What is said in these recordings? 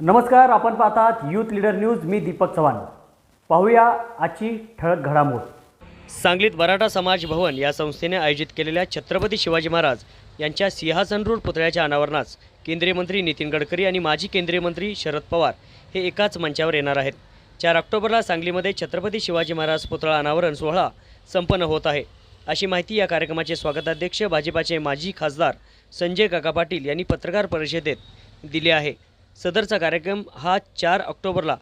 नमस्कार आपण पाहतात यूथ लीडर न्यूज मी दीपक चव्हाण. पाहूया आजची ठळक घडामोड. सांगलीत मराठा समाज भवन या संस्थेने आयोजित केलेल्या छत्रपती शिवाजी महाराज यांच्या सिंहासनरूढ पुतळ्याच्या अनावरणास केंद्रीय मंत्री नितीन गडकरी आणि माजी केंद्रीय मंत्री शरद पवार हे एकाच मंचावर येणार आहेत. चार ऑक्टोबरला सांगलीमध्ये छत्रपती शिवाजी महाराज पुतळा अनावरण सोहळा संपन्न होत आहे. अशी माहिती या कार्यक्रमाचे स्वागताध्यक्ष भाजपाचे माजी खासदार संजय काका पाटील यांनी पत्रकार परिषदेत दिली आहे. सदरचा कार्यक्रम हा चार ऑक्टोबरला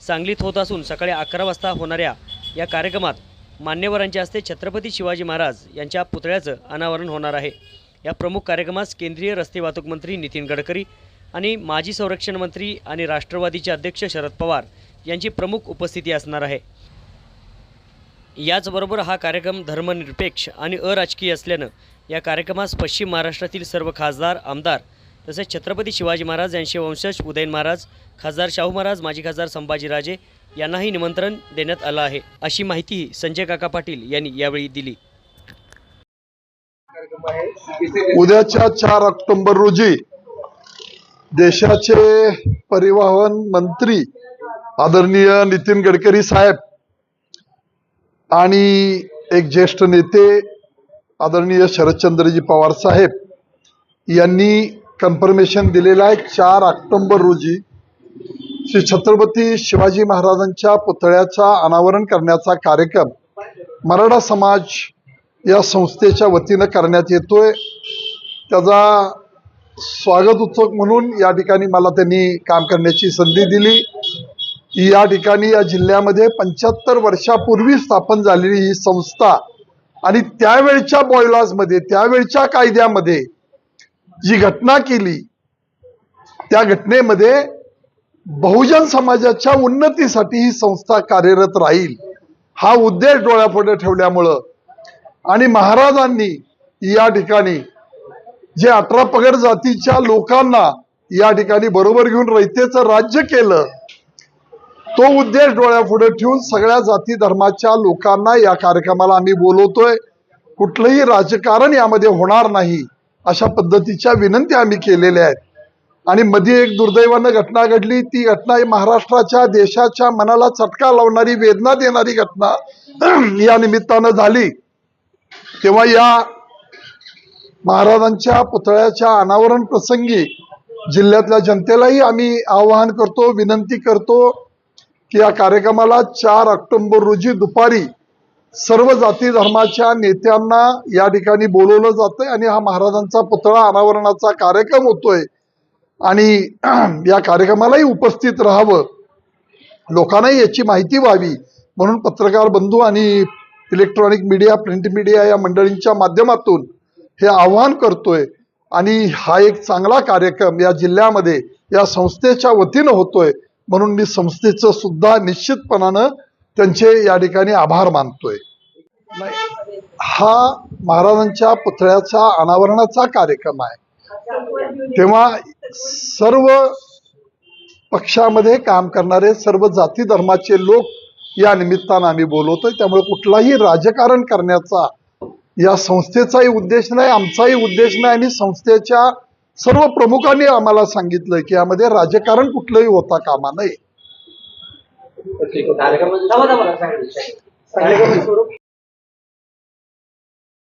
सांगलीत होत असून सकाळी अकरा वाजता होणाऱ्या या कार्यक्रमात मान्यवरांच्या हस्ते छत्रपती शिवाजी महाराज यांच्या पुतळ्याचं अनावरण होणार आहे. या प्रमुख कार्यक्रमास केंद्रीय रस्ते वाहतूक मंत्री नितीन गडकरी आणि माजी संरक्षण मंत्री आणि राष्ट्रवादीचे अध्यक्ष शरद पवार यांची प्रमुख उपस्थिती असणार आहे. याचबरोबर हा कार्यक्रम धर्मनिरपेक्ष आणि अराजकीय असल्यानं या कार्यक्रमास पश्चिम महाराष्ट्रातील सर्व खासदार आमदार तसेच छत्रपती शिवाजी महाराज यांचे वंशज उदयन महाराज खासदार शाहू महाराज माजी खासदार संभाजीराजे यांनाही निमंत्रण देण्यात आलं आहे. अशी माहिती संजय काका पाटील यांनी यावेळी दिली. उद्याच्या चार ऑक्टोबर रोजी देशाचे परिवहन मंत्री आदरणीय नितीन गडकरी साहेब आणि एक ज्येष्ठ नेते आदरणीय शरदचंद्रजी पवार साहेब यांनी कन्फर्मेशन दिलेलं आहे. चार ऑक्टोंबर रोजी श्री छत्रपती शिवाजी महाराजांच्या पुतळ्याचा अनावरण करण्याचा कार्यक्रम मराठा समाज या संस्थेच्या वतीनं करण्यात येतोय. त्याचा स्वागत उत्सव म्हणून या ठिकाणी मला त्यांनी काम करण्याची संधी दिली. या ठिकाणी या जिल्ह्यामध्ये पंच्याहत्तर वर्षापूर्वी स्थापन झालेली ही संस्था आणि त्यावेळच्या बॉयलाजमध्ये त्यावेळच्या कायद्यामध्ये जी घटना केली त्या घटनेमध्ये बहुजन समाजाच्या उन्नतीसाठी ही संस्था कार्यरत राहील हा उद्देश डोळ्यापुढे ठेवल्यामुळं. आणि महाराजांनी या ठिकाणी जे अठरा पगड जातीच्या लोकांना या ठिकाणी बरोबर घेऊन रयतेचं राज्य केलं तो उद्देश डोळ्यापुढे ठेवून सगळ्या जाती धर्माच्या लोकांना या कार्यक्रमाला आम्ही बोलवतोय. कुठलंही राजकारण यामध्ये होणार नाही. अशा पद्धतीच्या विनंती आम्ही केलेल्या आहेत. आणि मध्ये एक दुर्दैवानं घटना घडली. ती घटना ही महाराष्ट्राच्या देशाच्या मनाला चटका लावणारी वेदना देणारी घटना या निमित्तानं झाली. तेव्हा या महाराजांच्या पुतळ्याच्या अनावरण प्रसंगी जिल्ह्यातल्या जनतेलाही आम्ही आवाहन करतो विनंती करतो की या कार्यक्रमाला चार ऑक्टोबर रोजी दुपारी सर्व जाती धर्माच्या नेत्यांना या ठिकाणी बोलवलं जातंय आणि हा महाराजांचा पुतळा अनावरणाचा कार्यक्रम होतोय. आणि या कार्यक्रमालाही उपस्थित राहावं. लोकांनाही याची माहिती व्हावी. म्हणून पत्रकार बंधू आणि इलेक्ट्रॉनिक मीडिया प्रिंट मीडिया या मंडळींच्या माध्यमातून हे आव्हान करतोय. आणि हा एक चांगला कार्यक्रम या जिल्ह्यामध्ये या संस्थेच्या वतीनं होतोय. म्हणून मी संस्थेचं सुद्धा निश्चितपणानं त्यांचे या ठिकाणी आभार मानतोय. हा महाराजांच्या पुतळ्याचा अनावरणाचा कार्यक्रम आहे. तेव्हा सर्व पक्षामध्ये काम करणारे सर्व जाती धर्माचे लोक या निमित्तानं आम्ही बोलवतोय. त्यामुळे कुठलाही राजकारण करण्याचा या संस्थेचाही उद्देश नाही आमचाही उद्देश नाही आणि संस्थेच्या सर्व प्रमुखांनी आम्हाला सांगितलं की यामध्ये राजकारण कुठलंही होता कामा नये.